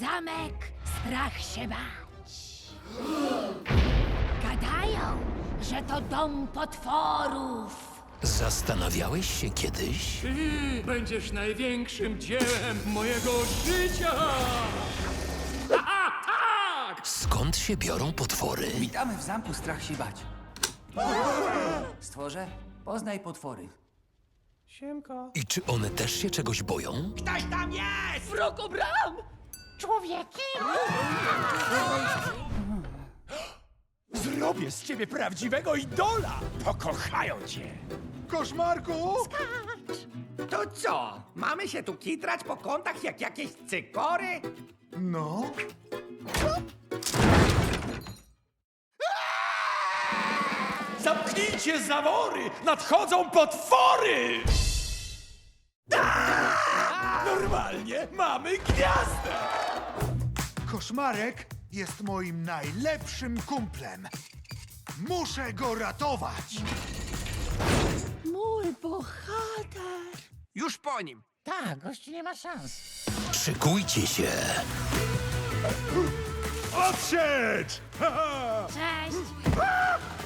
zamek, strach się bać. Gadają, że to dom potworów. Zastanawiałeś się kiedyś? Ty będziesz największym dziełem mojego życia! A, tak! Skąd się biorą potwory? Witamy w zamku Strach się bać. Stworze, poznaj potwory. I czy one też się czegoś boją? Człowieki? Zrobię z ciebie prawdziwego idola! Pokochają cię! Koszmarku! To co? Mamy się tu kitrać po kątach jak jakieś cykory? No. Zamknijcie zawory! Nadchodzą potwory! Normalnie mamy gwiazdę! Koszmarek jest moim najlepszym kumplem. Muszę go ratować. Mój bohater. Już po nim. Tak, gościu nie ma szans. Szykujcie się! Odsiecz! Cześć.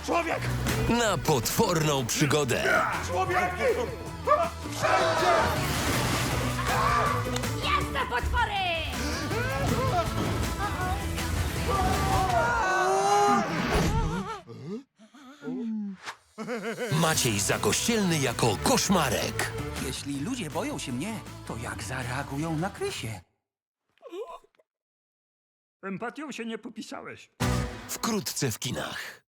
Człowiek! Na potworną przygodę! Człowieki! Jasne potwory! Maciej Zakościelny jako koszmarek. Jeśli ludzie boją się mnie, to jak zareagują na Krysie? Empatią się nie popisałeś. Wkrótce w kinach.